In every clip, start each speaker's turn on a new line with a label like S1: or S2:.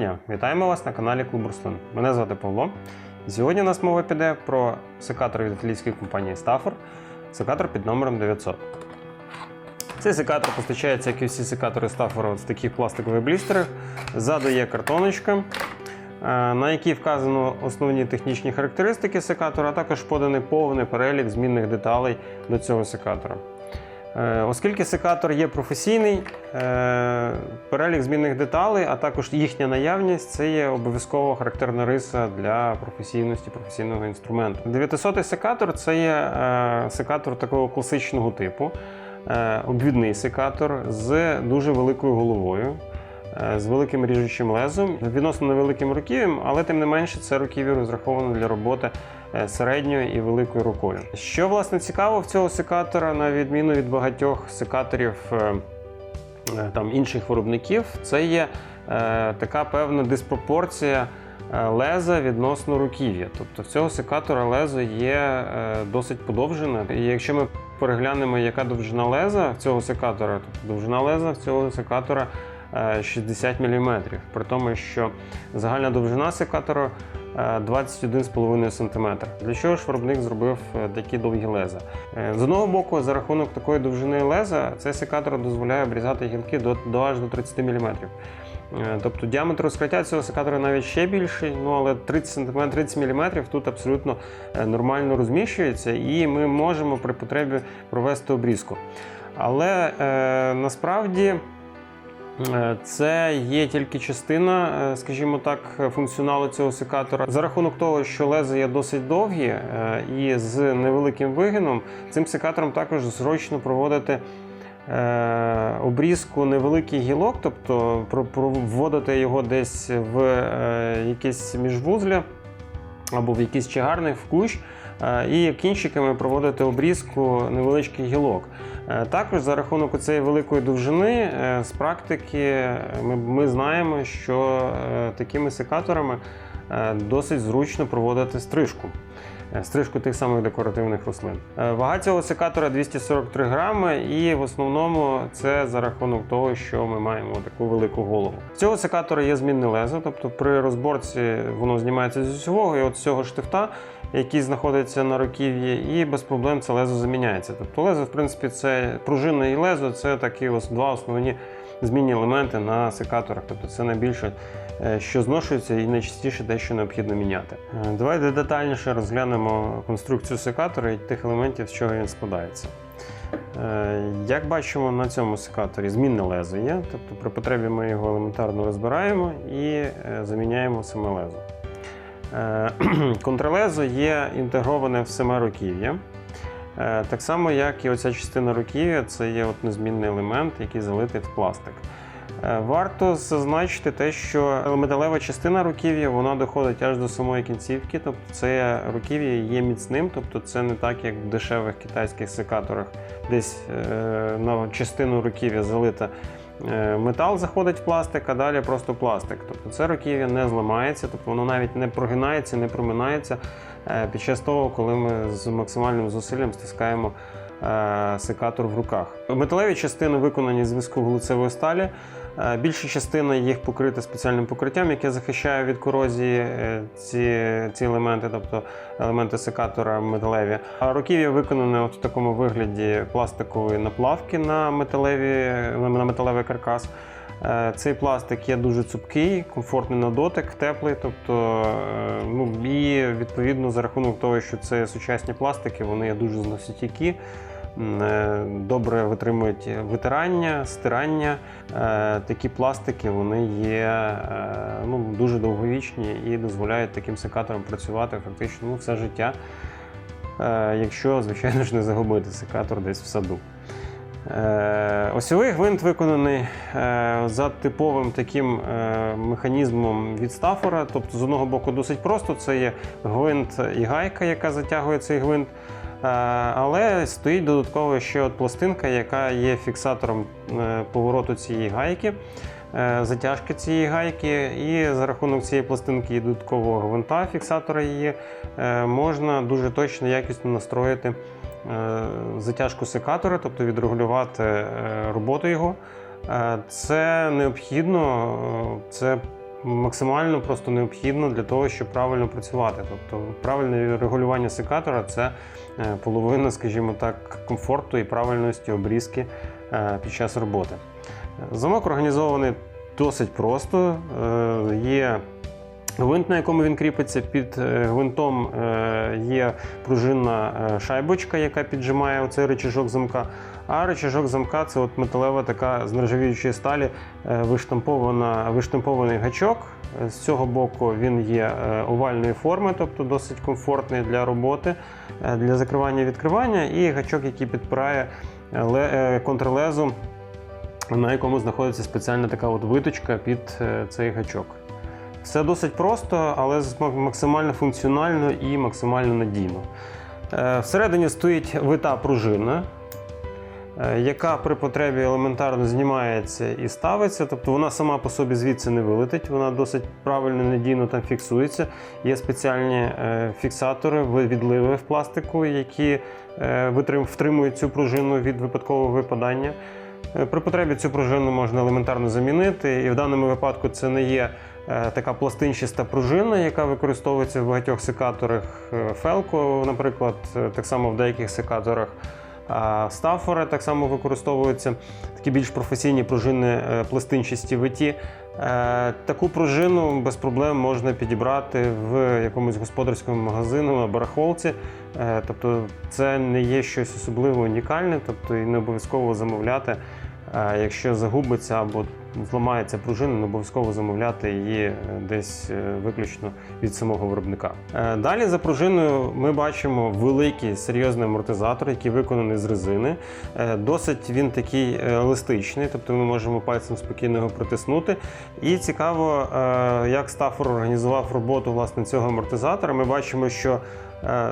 S1: дня! Вітаємо вас на каналі Клуб Руслин. Мене звати Павло. Сьогодні у нас мова піде про секатор від італійської компанії Stafford, секатор під номером 900. Цей секатор постачається, як і всі секатори Stafford, з таких пластикових блістерів. Ззаду є картоночка, е, на якій вказано основні технічні характеристики секатора, а також поданий повний перелік змінних деталей до цього секатора. Е, Оскільки секатор є професійний, е, перелік змінних деталей, а також їхня наявність це є обов'язково характерна риса для професійності професійного інструменту. 900 секатор це є е, секатор такого класичного типу, обвідний секатор з дуже великою головою. З великим ріжучим лезом, відносно невеликим руків'ям, але тим не менше це руків'я розраховано для роботи середньою і великою рукою. Що власне цікаво в цього секатора, на відміну від багатьох секаторів е, е, там інших виробників, це є е, така певна диспропорція е, леза відносно руків'я. Тобто в цього секатора лезо є е, досить подовжене. І якщо ми переглянемо, яка довжина леза в цього секатора, тобто довжина леза в цього секатора е, 60 мм, при тому, що загальна довжина секатора е, 21,5 см. Для чого ж виробник зробив е, такі довгі леза? Е, З одного боку, за рахунок такої довжини леза, цей секатор дозволяє обрізати гілки до, до аж до 30 мм. Е, Тобто діаметр розкриття цього секатора навіть ще більший, ну але 30 см, 30 мм тут абсолютно е, нормально розміщується, і ми можемо при потребі провести обрізку. Але е, насправді. Е, Це є тільки частина, е, скажімо так, функціоналу цього секатора. За рахунок того, що лези є досить довгі е, і з невеликим вигином, цим секатором також зручно проводити обрізку невеликих гілок, тобто вводити його десь в якесь міжвузля або в якийсь чагарник, в кущ, е, і кінчиками проводити обрізку невеличких гілок. Е, Також за рахунок цієї великої довжини е, з практики ми, ми знаємо, що такими секаторами досить зручно проводити стрижку. Е, Стрижку тих самих декоративних рослин. Е, Вага цього секатора 243 грами, і в основному це за рахунок того, що ми маємо таку велику голову. В цього секатора є змінне лезо, тобто при розборці воно знімається з усього, і от з цього штифта, який знаходиться на руків'ї, і без проблем це лезо заміняється. Тобто лезо, в принципі, це пружина і лезо це такі ось два основні змінні елементи на секаторах. Тобто це найбільше, е, що зношується, і найчастіше те, що необхідно міняти. Е, Давайте детальніше розглянемо конструкцію секатора і тих елементів, з чого він складається. Е, Як бачимо на цьому секаторі змінне лезо є, тобто при потребі ми його елементарно розбираємо і заміняємо саме лезо. Контрлезо є інтегроване в саме руків'я. Е, Так само, як і оця частина руків'я, це є от незмінний елемент, який залитий в пластик. Е, Варто зазначити те, що металева частина руків'я вона доходить аж до самої кінцівки, тобто це руків'я є міцним, тобто це не так, як в дешевих китайських секаторах, десь е, на частину руків'я залита метал заходить в пластик, а далі просто пластик. Тобто це руків'я не зламається, тобто воно навіть не прогинається, не проминається е, під час того, коли ми з максимальним зусиллям стискаємо е, секатор в руках. Металеві частини виконані з висково-глицевої сталі. Е, Більша частина їх покрита спеціальним покриттям, яке захищає від корозії е, ці, ці елементи, тобто елементи секатора металеві. А руків'я виконане от в такому вигляді пластикової наплавки на, металеві, на металевий каркас. Е, Цей пластик є дуже цупкий, комфортний на дотик, теплий. Тобто, ну, і відповідно за рахунок того, що це сучасні пластики, вони є дуже е, добре витримують витирання, стирання. Е, Такі пластики вони є е, ну, дуже довговічні і дозволяють таким секаторам працювати фактично ну, все життя. Е, Якщо, звичайно ж, не загубити секатор десь в саду. Е, Осьовий гвинт виконаний е, за типовим таким е, механізмом від стафора. Тобто, з одного боку, досить просто це є гвинт і гайка, яка затягує цей гвинт. Е, Але стоїть додатково ще от пластинка, яка є фіксатором е, повороту цієї гайки, е, затяжки цієї гайки. І за рахунок цієї пластинки і додаткового гвинта, фіксатора її, можна дуже точно якісно настроїти затяжку секатора, тобто відрегулювати роботу його. Це необхідно, це максимально просто необхідно для того, щоб правильно працювати. Тобто правильне регулювання секатора це е, половина, скажімо так, комфорту і правильності обрізки е, під час роботи. Замок організований досить просто. Е, Є гвинт, на якому він кріпиться. Під гвинтом є пружинна шайбочка, яка піджимає оцей рычажок замка. А рычажок замка це от металева така з нержавіючої сталі е, виштампована, виштампований гачок. З цього боку він є е, овальної форми, тобто досить комфортний для роботи, е, для закривання і відкривання, і гачок, який підпирає ле- контрлезу, на якому знаходиться спеціальна така от виточка під цей гачок. Все досить просто, але максимально функціонально і максимально надійно. Всередині стоїть вита пружина, яка при потребі елементарно знімається і ставиться, тобто вона сама по собі звідси не вилетить, вона досить правильно, надійно там фіксується. Є спеціальні е, фіксатори, ви- відливи в пластику, які е, втримують цю пружину від випадкового випадання. Е, При потребі цю пружину можна елементарно замінити, і в даному випадку це не є е, така пластинчаста пружина, яка використовується в багатьох секаторах е, Felco, наприклад, е, так само в деяких секаторах. Стафори так само використовуються такі більш професійні пружини е, пластинчасті виті. Е, Таку пружину без проблем можна підібрати в якомусь господарському магазину на барахолці. Е, Тобто це не є щось особливо унікальне, тобто і не обов'язково замовляти. Якщо загубиться або зламається пружина, не обов'язково замовляти її е, десь е, виключно від самого виробника. Е, Далі за пружиною ми бачимо великий серйозний амортизатор, який виконаний з резини. Досить він такий еластичний, тобто ми можемо пальцем спокійно його притиснути. І цікаво, як Стафор організував роботу власне цього амортизатора. Ми бачимо, що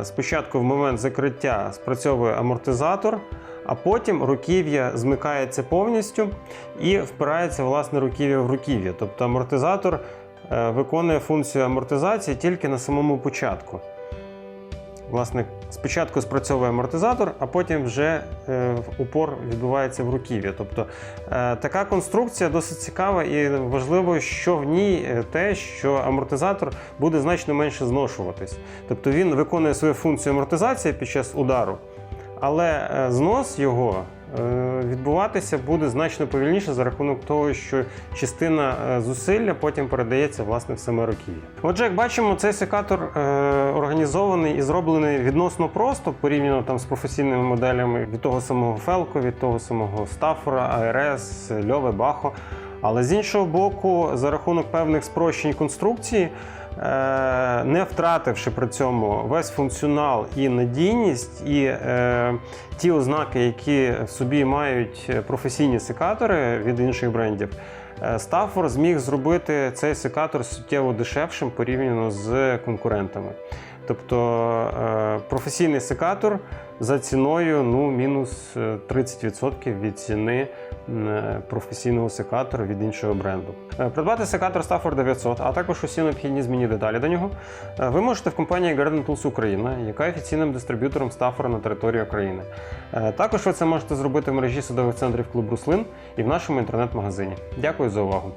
S1: спочатку в момент закриття спрацьовує амортизатор. А потім руків'я змикається повністю і впирається власне руків'я в руків'я. Тобто амортизатор е, виконує функцію амортизації тільки на самому початку. Власне, спочатку спрацьовує амортизатор, а потім вже е, упор відбувається в руків'я. Тобто е, така конструкція досить цікава і важливо, що в ній те, що амортизатор буде значно менше зношуватись. Тобто він виконує свою функцію амортизації під час удару, але е, знос його е, відбуватися буде значно повільніше за рахунок того, що частина е, зусилля потім передається власне в саме руків'я. Отже, як бачимо, цей секатор організований і зроблений відносно просто порівняно там з професійними моделями від того самого Фелко, від того самого Стафора, АРС, Льове, Бахо. Але з іншого боку, за рахунок певних спрощень конструкції, не втративши при цьому весь функціонал і надійність, і е, ті ознаки, які в собі мають професійні секатори від інших брендів, Стаффорд зміг зробити цей секатор суттєво дешевшим порівняно з конкурентами. Тобто е, професійний секатор за ціною ну, мінус е, 30% від ціни е, професійного секатора від іншого бренду. Е, Придбати секатор Stafford 900, а також усі необхідні змінні деталі до нього, е, ви можете в компанії Garden Tools Україна, яка є офіційним дистриб'ютором Stafford на території України. Е, Також ви це можете зробити в мережі садових центрів клуб Руслин і в нашому інтернет-магазині. Дякую за увагу.